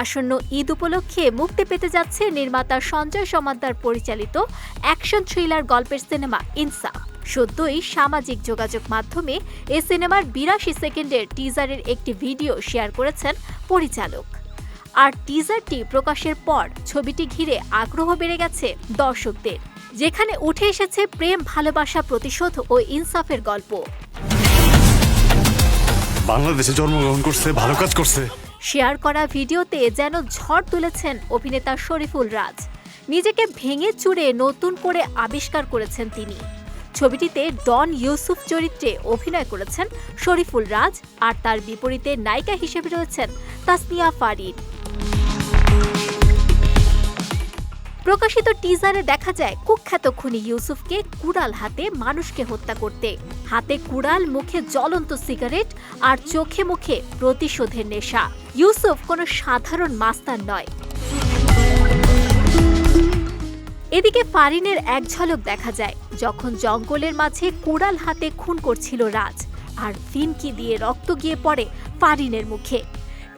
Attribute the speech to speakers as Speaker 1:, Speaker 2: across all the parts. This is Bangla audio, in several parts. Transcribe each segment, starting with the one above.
Speaker 1: আসন্ন ঈদ উপলক্ষে মুক্তি পেতে যাচ্ছে নির্মাতা সঞ্জয় সমাদ্দার পরিচালিত অ্যাকশন থ্রিলার গল্পের সিনেমা ইনসাফ সদ্যই সামাজিক যোগাযোগ মাধ্যমে এ সিনেমার বিরাশি সেকেন্ডের টিজারের একটি ভিডিও শেয়ার করেছেন পরিচালক। আর টিজারটি প্রকাশের পর ছবিটি ঘিরে আগ্রহ বেড়ে গেছে দর্শকদের, যেখানে উঠে এসেছে প্রেম, ভালোবাসা, প্রতিশোধ ও ইনসাফের গল্প।
Speaker 2: বাংলাদেশে জন্মগ্রহণ করছে, ভালো কাজ করছে।
Speaker 1: শেয়ার করা ভিডিওতে যেন ঝড় তুলেছেন অভিনেতা শরীফুল রাজ। নিজেকে ভেঙে চুড়ে নতুন করে আবিষ্কার করেছেন তিনি। ছবিটিতে ডন ইউসুফ চরিত্রে অভিনয় করেছেন শরীফুল রাজ আর তার বিপরীতে নায়িকা হিসেবে রয়েছেন তাসনিয়া ফারিদ। প্রকাশিত টিজারে দেখা যায় কুখ্যাত খুনি ইউসুফকে কুড়াল হাতে মানুষকে হত্যা করতে। হাতে কুড়াল, মুখে জ্বলন্ত সিগারেট আর চোখে মুখে প্রতিশোধের নেশা। ইউসুফ কোনো সাধারণ মাস্তান নয়। এদিকে ফারিনের এক ঝলক দেখা যায়, যখন জঙ্গলের মাঝে কুড়াল হাতে খুন করছিল রাজ। আর ফিনকি দিয়ে রক্ত গিয়ে পড়ে ফারিনের মুখে।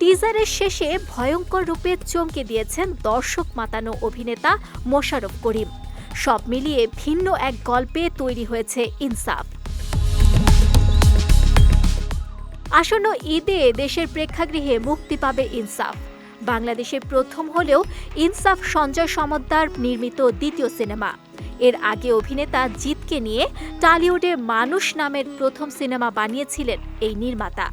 Speaker 1: টিজারের শেষে ভয়ঙ্কর রূপে চমকে দিয়েছেন দর্শক মাতানো অভিনেতা মোশাররফ করিম। সব মিলিয়ে ভিন্ন এক গল্পে তৈরি হয়েছে ইনসাফ। আসন্ন ঈদে দেশের প্রেক্ষাগৃহে মুক্তি পাবে ইনসাফ। বাংলাদেশে প্রথম হলেও ইনসাফ সঞ্জয় সমদ্দার নির্মিত দ্বিতীয় সিনেমা। এর আগে অভিনেতা জিতকে নিয়ে টালিউডে মানুষ নামের প্রথম সিনেমা বানিয়েছিলেন এই নির্মাতা।